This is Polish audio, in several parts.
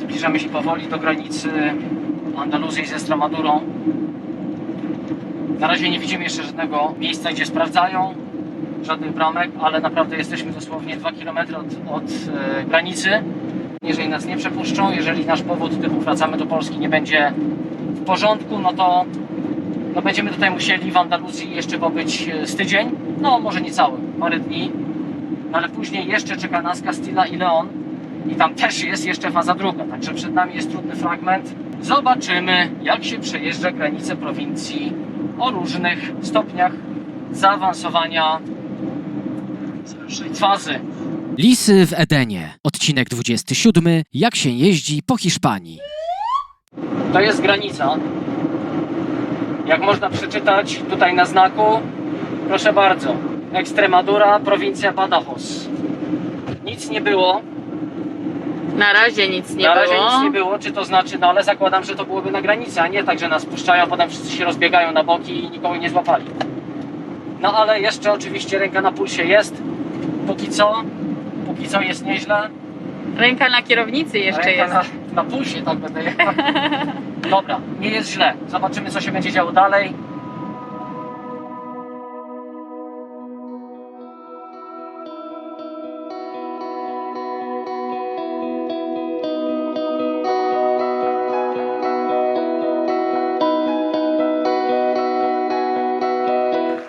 Zbliżamy się powoli do granicy Andaluzji z Estramadurą. Na razie nie widzimy jeszcze żadnego miejsca, gdzie sprawdzają, żadnych bramek, ale naprawdę jesteśmy dosłownie 2 km od, od e, granicy. Jeżeli nas nie przepuszczą, jeżeli nasz powód typu wracamy do Polski nie będzie w porządku, no to no będziemy tutaj musieli w Andaluzji jeszcze pobyć e, z tydzień, no może nie cały, parę dni, no ale później jeszcze czeka nas Castilla i Leon i tam też jest jeszcze faza druga, także przed nami jest trudny fragment. Zobaczymy, jak się przejeżdża granice prowincji o różnych stopniach zaawansowania fazy. Lisy w Edenie. Odcinek 27. Jak się jeździ po Hiszpanii. To jest granica. Jak można przeczytać tutaj na znaku, proszę bardzo, Extremadura, prowincja Badajoz. Nic nie było, Na razie nic nie na było. razie nic nie było, czy to znaczy, no ale zakładam, że to byłoby na granicy, a nie tak, że nas puszczają, potem wszyscy się rozbiegają na boki i nikogo nie złapali. No ale jeszcze oczywiście ręka na pulsie jest, póki co, póki co jest nieźle. Ręka na kierownicy jeszcze Ręka jest. Na, na pulsie tak będę jechał. Dobra, nie jest źle. Zobaczymy, co się będzie działo dalej.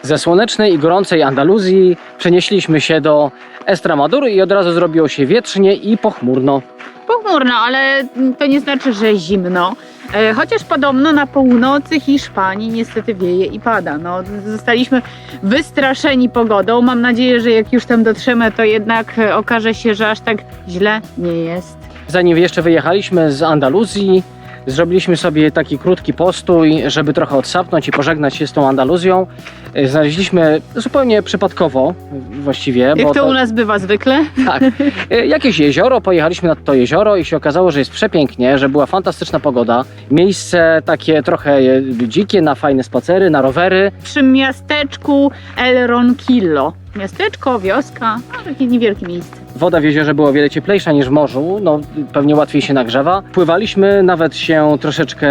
Ze słonecznej i gorącej Andaluzji przenieśliśmy się do Estramadury i od razu zrobiło się wietrznie i pochmurno. Pochmurno, ale to nie znaczy, że zimno. E, Chociaż podobno na północy Hiszpanii niestety wieje i pada. No, zostaliśmy wystraszeni pogodą. Mam nadzieję, że jak już tam dotrzemy, to jednak e, okaże się, że aż tak źle nie jest. Zanim jeszcze wyjechaliśmy z Andaluzji, zrobiliśmy sobie taki krótki postój, żeby trochę odsapnąć i pożegnać się z tą Andaluzją. E, Znaleźliśmy zupełnie przypadkowo właściwie, Jak bo to u nas bywa zwykle. tak, e, jakieś jezioro, pojechaliśmy nad to jezioro i się okazało, że jest przepięknie, że była fantastyczna pogoda. Miejsce takie trochę e, dzikie na fajne spacery, na rowery. Przy miasteczku El Ronquillo. Miasteczko, wioska, no, takie niewielkie miejsce. Woda w jeziorze była o wiele cieplejsza niż w morzu, no pewnie łatwiej się nagrzewa. Pływaliśmy, nawet się troszeczkę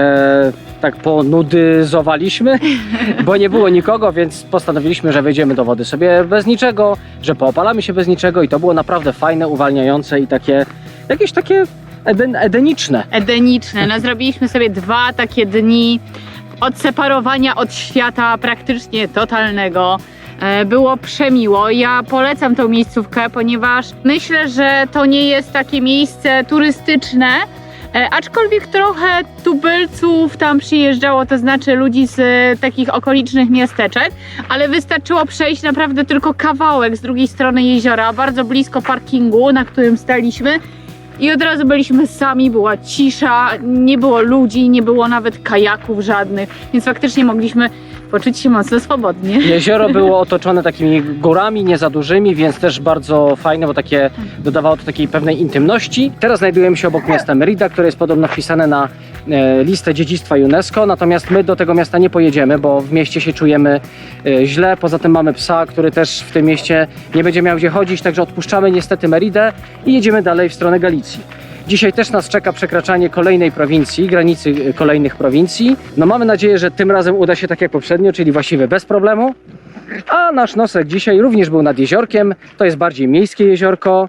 tak ponudyzowaliśmy, bo nie było nikogo, więc postanowiliśmy, że wejdziemy do wody sobie bez niczego, że poopalamy się bez niczego i to było naprawdę fajne, uwalniające i takie, jakieś takie eden, edeniczne. edeniczne. No, zrobiliśmy sobie dwa takie dni odseparowania od świata praktycznie totalnego. E, Było przemiło. Ja polecam tą miejscówkę, ponieważ myślę, że to nie jest takie miejsce turystyczne. e, Aczkolwiek trochę tubylców tam przyjeżdżało, to znaczy ludzi z e, takich okolicznych miasteczek, ale wystarczyło przejść naprawdę tylko kawałek z drugiej strony jeziora, bardzo blisko parkingu, na którym staliśmy. I od razu byliśmy sami, była cisza, nie było ludzi, nie było nawet kajaków żadnych, więc faktycznie mogliśmy poczuć się mocno swobodnie. Jezioro było otoczone takimi górami, nie za dużymi, więc też bardzo fajne, bo takie dodawało to takiej pewnej intymności. Teraz znajdujemy się obok miasta Merida, które jest podobno wpisane na e, listę dziedzictwa UNESCO, natomiast my do tego miasta nie pojedziemy, bo w mieście się czujemy e, źle. Poza tym mamy psa, który też w tym mieście nie będzie miał gdzie chodzić, także odpuszczamy niestety Meridę i jedziemy dalej w stronę Galicji. Dzisiaj też nas czeka przekraczanie kolejnej prowincji, granicy e, kolejnych prowincji. No mamy nadzieję, że tym razem uda się tak jak poprzednio, czyli właściwie bez problemu. A nasz nosek dzisiaj również był nad jeziorkiem. To jest bardziej miejskie jeziorko.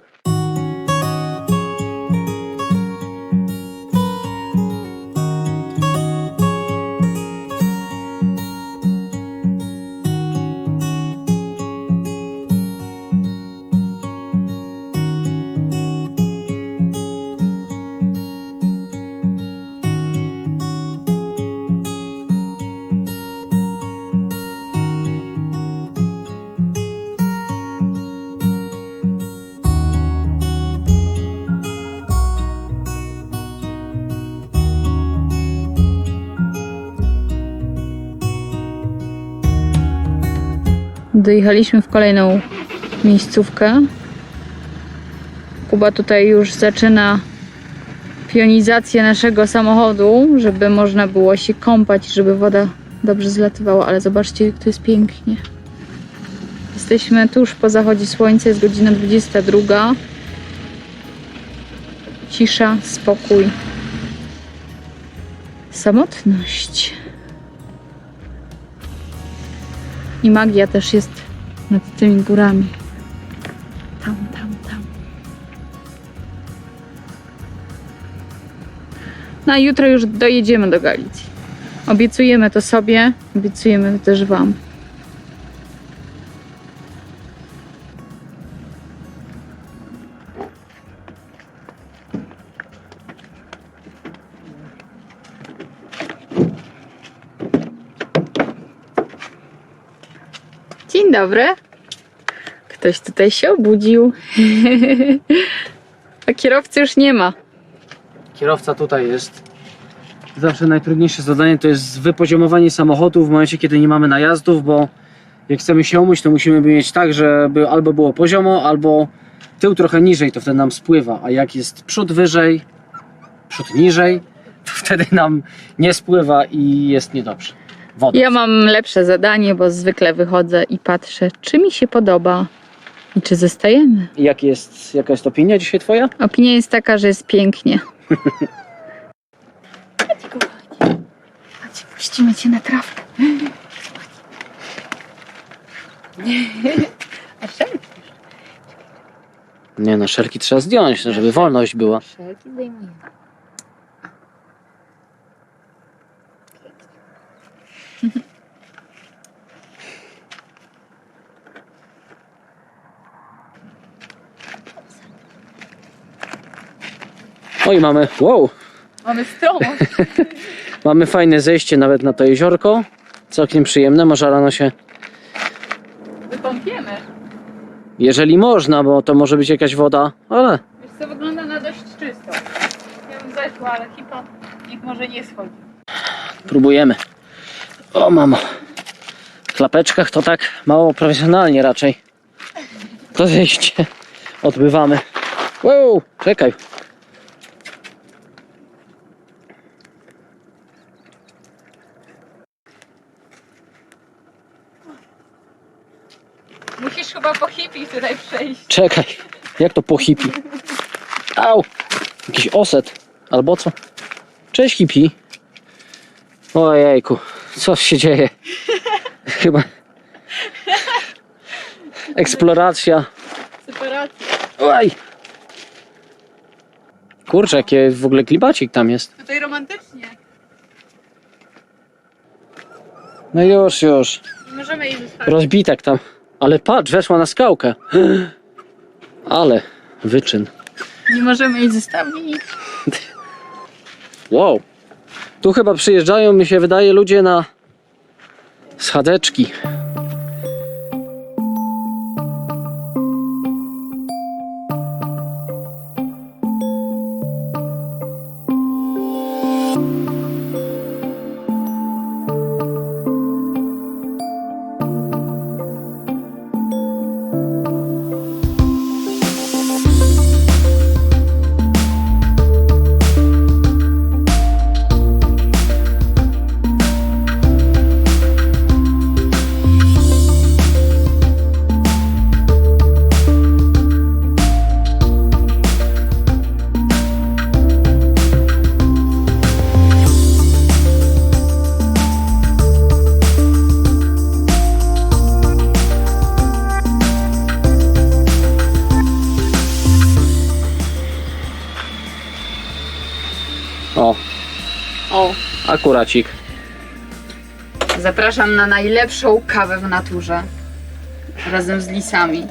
Dojechaliśmy w kolejną miejscówkę. Kuba tutaj już zaczyna pionizację naszego samochodu, żeby można było się kąpać, żeby woda dobrze zlatywała, ale zobaczcie, jak to jest pięknie. Jesteśmy tuż po zachodzie słońca, jest godzina 22. cisza, spokój, samotność. I magia też jest nad tymi górami. Tam, tam, tam. No a jutro już dojedziemy do Galicji. Obiecujemy to sobie, obiecujemy to też Wam. Dobry. Ktoś tutaj się obudził. A kierowcy już nie ma. Kierowca tutaj jest. Zawsze najtrudniejsze zadanie to jest wypoziomowanie samochodu w momencie, kiedy nie mamy najazdów, bo jak chcemy się umyć, to musimy mieć tak, żeby albo było poziomo, albo tył trochę niżej, to wtedy nam spływa. A jak jest przód wyżej, przód niżej, to wtedy nam nie spływa i jest niedobrze. Woda. Ja mam lepsze zadanie, bo zwykle wychodzę i patrzę, czy mi się podoba i czy zostajemy. I Jak jest, jaka jest opinia dzisiaj twoja? Opinia jest taka, że jest pięknie. Chodź, kochanie. Chodź, puścimy cię na trawkę. A szelki? Nie no, szelki trzeba zdjąć, no, żeby wolność była. Szelki zdejmujemy. Oj, mamy, wow, Mamy stromo. mamy fajne zejście nawet na to jeziorko. Całkiem przyjemne, może rano się, Wykąpiemy. jeżeli można, bo to może być jakaś woda, ale Wiesz co, wygląda na dość czysto. Ja bym zeszła, ale hipo niech może nie schodzi. próbujemy. O mamo, w klapeczkach to tak mało profesjonalnie raczej. To zejście odbywamy. Wow, czekaj. Musisz chyba po hippie tutaj przejść. Czekaj, jak to po hippie? Au! Jakiś oset, albo co? Cześć hippie. Ojejku, co się dzieje? Chyba... Eksploracja. Separacja. Oj! Kurczę, jakie w ogóle klibacik tam jest. Tutaj romantycznie. No już, już. Nie możemy jej zostawić. Rozbitek tam. Ale patrz, weszła na skałkę. Ale wyczyn. Nie możemy jej zostawić. Wow. Tu chyba przyjeżdżają, mi się wydaje, ludzie na schadeczki. Akuracik. zapraszam na najlepszą kawę w naturze. Razem z lisami.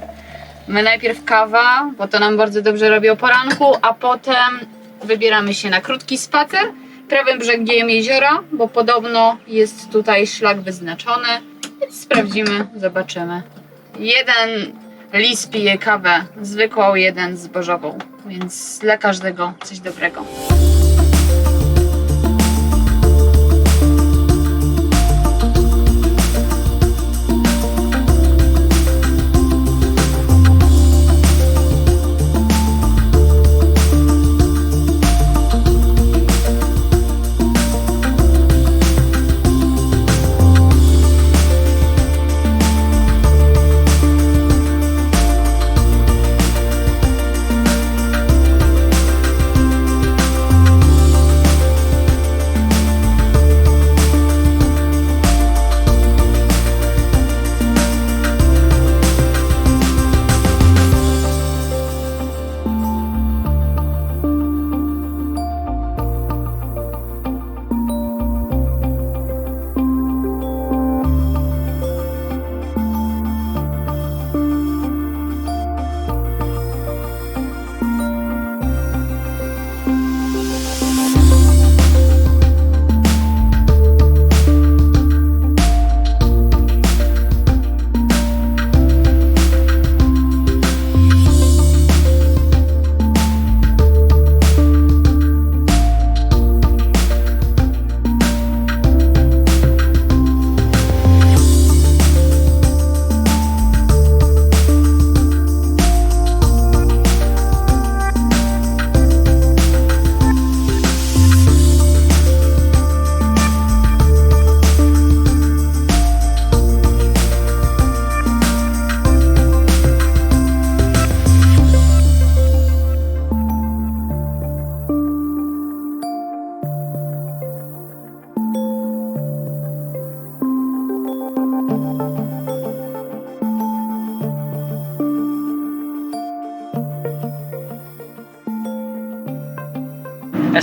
My najpierw kawa, bo to nam bardzo dobrze robi o poranku, a potem wybieramy się na krótki spacer prawym brzegiem jeziora, bo podobno jest tutaj szlak wyznaczony. Więc sprawdzimy, zobaczymy. Jeden lis pije kawę zwykłą, jeden zbożową, więc dla każdego coś dobrego.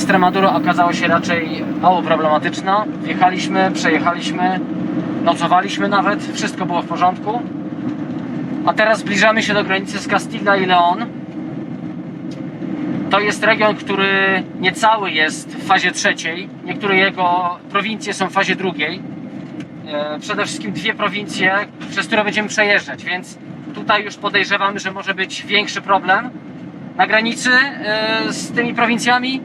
Estremadura okazała się raczej mało problematyczna. Wjechaliśmy, przejechaliśmy, nocowaliśmy nawet, wszystko było w porządku. A teraz zbliżamy się do granicy z Castilla i Leon. To jest region, który niecały jest w fazie trzeciej. Niektóre jego prowincje są w fazie drugiej. E, Przede wszystkim dwie prowincje, przez które będziemy przejeżdżać, więc tutaj już podejrzewamy, że może być większy problem na granicy e, z tymi prowincjami,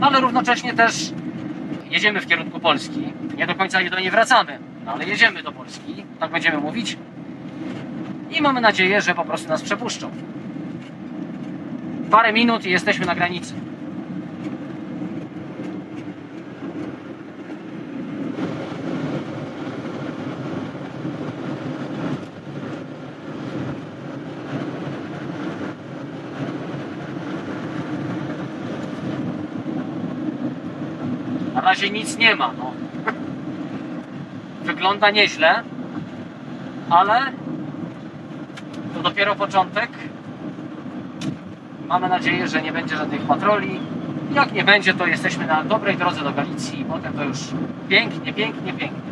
ale równocześnie też jedziemy w kierunku Polski. Nie do końca do niej wracamy, no ale jedziemy do Polski, tak będziemy mówić. I mamy nadzieję, że po prostu nas przepuszczą. Parę minut i jesteśmy na granicy. Razie nic nie ma, no. Wygląda nieźle, ale to dopiero początek. Mamy nadzieję, że nie będzie żadnych patroli. Jak nie będzie, to jesteśmy na dobrej drodze do Galicji i potem to już pięknie, pięknie, pięknie.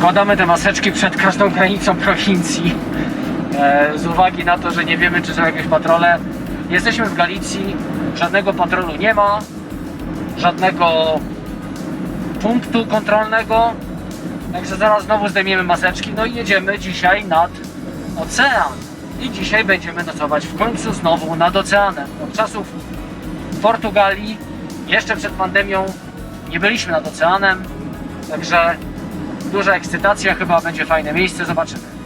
Zakładamy te maseczki przed każdą granicą prowincji. E, z uwagi na to, że nie wiemy, czy są jakieś patrole. Jesteśmy w Galicji, żadnego patrolu nie ma, żadnego punktu kontrolnego. Także zaraz znowu zdejmiemy maseczki, no i jedziemy dzisiaj nad ocean. I dzisiaj będziemy nocować w końcu znowu nad oceanem. Od czasów Portugalii, jeszcze przed pandemią, nie byliśmy nad oceanem, także duża ekscytacja, chyba będzie fajne miejsce, zobaczymy.